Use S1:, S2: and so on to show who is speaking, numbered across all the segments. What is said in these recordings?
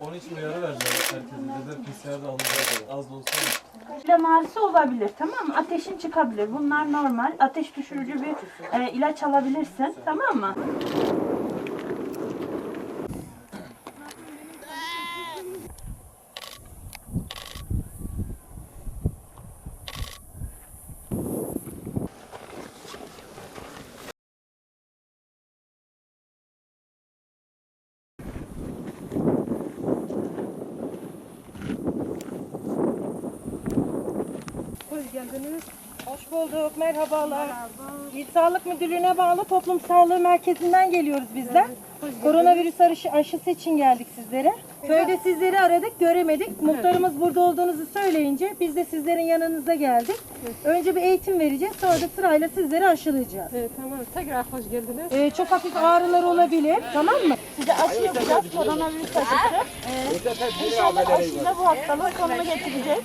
S1: Onun için uyarı verdiler herkese. Dediler PCR de alınacak. Az da olsa.
S2: Ağrısı olabilir tamam mı? Ateşin çıkabilir. Bunlar normal. Ateş düşürücü bir e, ilaç alabilirsin tamam mı?
S3: Hoş geldiniz. Hoş bulduk. Merhabalar. İl Sağlık Müdürlüğü'ne bağlı Toplum Sağlığı Merkezi'nden geliyoruz biz de. Koronavirüs aşı, aşısı için geldik sizlere. Köyde sizleri aradık, göremedik. Muhtarımız burada olduğunuzu söyleyince biz de sizlerin yanınıza geldik. Önce bir eğitim vereceğiz, sonra da sırayla sizleri aşılayacağız.
S4: Evet, tamam. Tekrar hoş geldiniz.
S3: Ee, çok hafif ağrılar olabilir, tamam mı?
S2: Size aşı yapacağız. Koronavirüs aşısı. E, inşallah aşıyla bu hastalığın sonunu getirecek.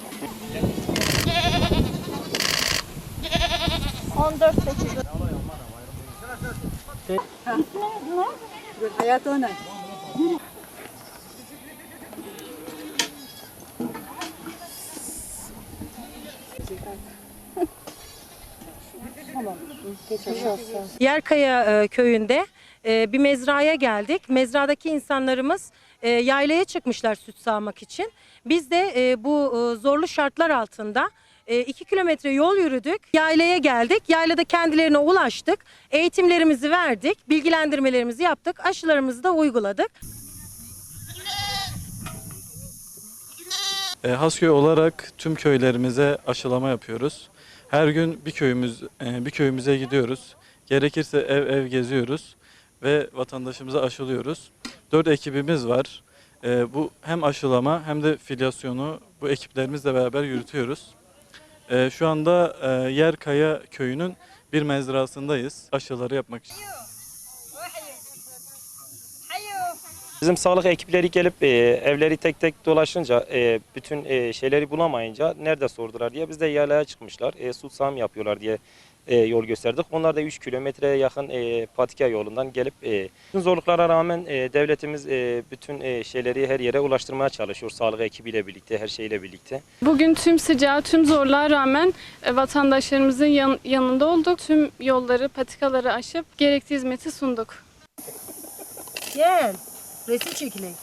S2: 14 8. İsminiz ne?
S5: Hayat ona.
S3: Yerkaya e, köyünde e, bir mezraya geldik. Mezradaki insanlarımız e, yaylaya çıkmışlar süt sağmak için. Biz de bu zorlu şartlar altında 2 kilometre yol yürüdük. Yaylaya geldik. Yaylada kendilerine ulaştık. Eğitimlerimizi verdik. Bilgilendirmelerimizi yaptık. Aşılarımızı da uyguladık.
S1: E, Hasköy olarak tüm köylerimize aşılama yapıyoruz. Her gün bir köyümüz e, bir köyümüze gidiyoruz. Gerekirse ev ev geziyoruz ve vatandaşımıza aşılıyoruz. Dört ekibimiz var. E, bu hem aşılama hem de filyasyonu bu ekiplerimizle beraber yürütüyoruz. E, şu anda e, Yerkaya köyünün bir mezrasındayız aşıları yapmak için.
S6: Bizim sağlık ekipleri gelip e, evleri tek tek dolaşınca e, bütün e, şeyleri bulamayınca nerede sordular diye biz de yaylaya çıkmışlar. E, su sağım yapıyorlar diye e, yol gösterdik. Onlar da 3 kilometreye yakın e, patika yolundan gelip e, bütün zorluklara rağmen e, devletimiz e, bütün e, şeyleri her yere ulaştırmaya çalışıyor. Sağlık ekibiyle birlikte, her şeyle birlikte.
S4: Bugün tüm sıcağı, tüm zorluğa rağmen e, vatandaşlarımızın yan- yanında olduk. Tüm yolları, patikaları aşıp gerekli hizmeti sunduk.
S3: Gel. Resim çekilelim.